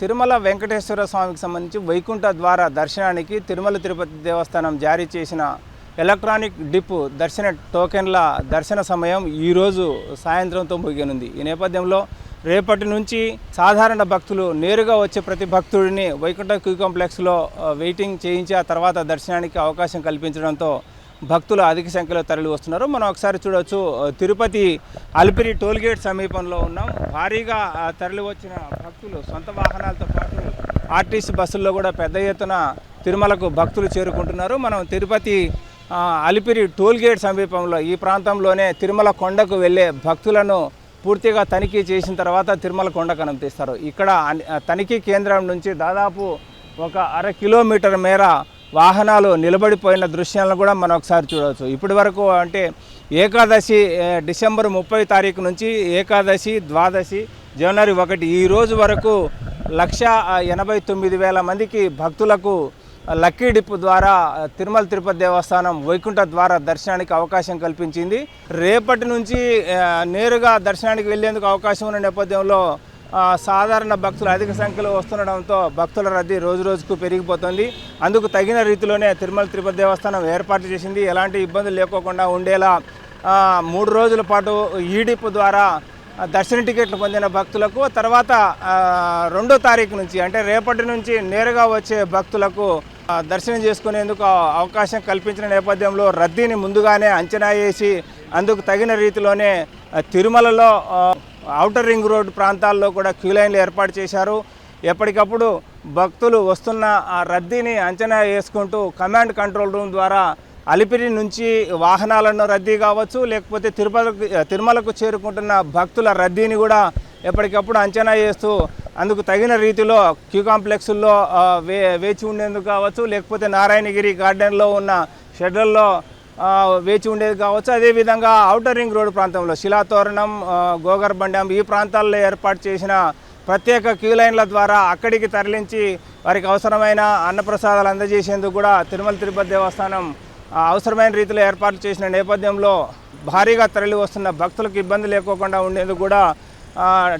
తిరుమల వెంకటేశ్వర స్వామికి సంబంధించి వైకుంఠ ద్వారా దర్శనానికి తిరుమల తిరుపతి దేవస్థానం జారీ చేసిన ఎలక్ట్రానిక్ డిప్ దర్శన టోకెన్ల దర్శన సమయం ఈరోజు సాయంత్రంతో ముగియనుంది. ఈ నేపథ్యంలో రేపటి నుంచి సాధారణ భక్తులు నేరుగా వచ్చే ప్రతి భక్తుడిని వైకుంఠ క్యూ కాంప్లెక్స్లో వెయిటింగ్ చేయించి ఆ తర్వాత దర్శనానికి అవకాశం కల్పించడంతో భక్తులు అధిక సంఖ్యలో తరలి వస్తున్నారు. మనం ఒకసారి చూడవచ్చు తిరుపతి అలిపిరి టోల్గేట్ సమీపంలో ఉన్నాం. భారీగా తరలి వచ్చిన భక్తులు సొంత వాహనాలతో పాటు ఆర్టీసీ బస్సుల్లో కూడా పెద్ద ఎత్తున తిరుమలకు భక్తులు చేరుకుంటున్నారు. మనం తిరుపతి అలిపిరి టోల్గేట్ సమీపంలో ఈ ప్రాంతంలోనే తిరుమల కొండకు వెళ్ళే భక్తులను పూర్తిగా తనిఖీ చేసిన తర్వాత తిరుమల కొండకు అనుమతిస్తారు ఇక్కడ తనిఖీ కేంద్రం నుంచి దాదాపు ఒక అర కిలోమీటర్ మేర వాహనాలు నిలబడిపోయిన దృశ్యాలను కూడా మనం ఒకసారి చూడవచ్చు. ఇప్పటి వరకు అంటే ఏకాదశి డిసెంబర్ ముప్పై తారీఖు నుంచి ఏకాదశి ద్వాదశి జనవరి ఒకటి ఈ రోజు వరకు లక్ష ఎనభై తొమ్మిది వేల మందికి భక్తులకు లక్కీ డిప్ ద్వారా తిరుమల తిరుపతి దేవస్థానం వైకుంఠ ద్వారా దర్శనానికి అవకాశం కల్పించింది. రేపటి నుంచి నేరుగా దర్శనానికి వెళ్ళేందుకు అవకాశం ఉన్న నేపథ్యంలో సాధారణ భక్తులు అధిక సంఖ్యలో వస్తుండడంతో భక్తుల రద్దీ రోజు రోజుకు పెరిగిపోతుంది. అందుకు తగిన రీతిలోనే తిరుమల తిరుపతి దేవస్థానం ఏర్పాటు చేసింది. ఎలాంటి ఇబ్బందులు లేకోకుండా ఉండేలా మూడు రోజుల పాటు ఈడిప్ ద్వారా దర్శన టికెట్లు పొందిన భక్తులకు తర్వాత రెండో తారీఖు నుంచి అంటే రేపటి నుంచి నేరుగా వచ్చే భక్తులకు దర్శనం చేసుకునేందుకు అవకాశం కల్పించిన నేపథ్యంలో రద్దీని ముందుగానే అంచనా వేసి అందుకు తగిన రీతిలోనే తిరుమలలో ఔటర్ రింగ్ రోడ్ ప్రాంతాల్లో కూడా క్యూ లైన్లు ఏర్పాటు చేశారు. ఎప్పటికప్పుడు భక్తులు వస్తున్న ఆ రద్దీని అంచనా వేసుకుంటూ కమాండ్ కంట్రోల్ రూమ్ ద్వారా అలిపిరి నుంచి వాహనాలను రద్దీ కావచ్చు లేకపోతే తిరుపతికి తిరుమలకు చేరుకుంటున్న భక్తుల రద్దీని కూడా ఎప్పటికప్పుడు అంచనా చేస్తూ అందుకు తగిన రీతిలో క్యూ కాంప్లెక్స్లో వే వేచి ఉండేందుకు కావచ్చు లేకపోతే నారాయణగిరి గార్డెన్లో ఉన్న షెడ్యూల్లో వేచి ఉండేది కావచ్చు. అదేవిధంగా ఔటర్ రింగ్ రోడ్ ప్రాంతంలో శిలాతోరణం ఆ, గోగర్బండం ఈ ప్రాంతాల్లో ఏర్పాటు చేసిన ప్రత్యేక క్యూ లైన్ల ద్వారా అక్కడికి తరలించి వారికి అవసరమైన అన్నప్రసాదాలు అందజేసేందుకు కూడా తిరుమల తిరుపతి దేవస్థానం అవసరమైన రీతిలో ఏర్పాటు చేసిన నేపథ్యంలో భారీగా తరలి వస్తున్న భక్తులకు ఇబ్బంది లేకోకుండా ఉండేందుకు కూడా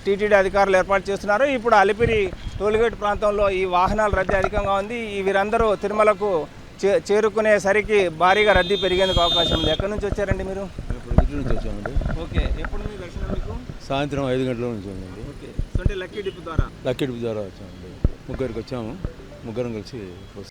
టీటీడీ అధికారులు ఏర్పాటు చేస్తున్నారు. ఇప్పుడు అలిపిరి టోల్గేట్ ప్రాంతంలో ఈ వాహనాల రద్దీ అధికంగా ఉంది. వీరందరూ తిరుమలకు చే చేరుకునేసరికి భారీగా రద్దీ పెరిగేందుకు అవకాశం ఉంది. ఎక్కడి నుంచి వచ్చారండి మీరు? ఇటు నుంచి వచ్చామండి. ఓకే. ఎప్పుడు మీ దర్శనం మీకు? సాయంత్రం ఐదు గంటల నుంచి ఉందండి ఓకే. అంటే లక్కీ డిప్ ద్వారా? లక్కీ ద్వారా వచ్చామండి. ముగ్గురికి వచ్చాము. ముగ్గురం కలిసి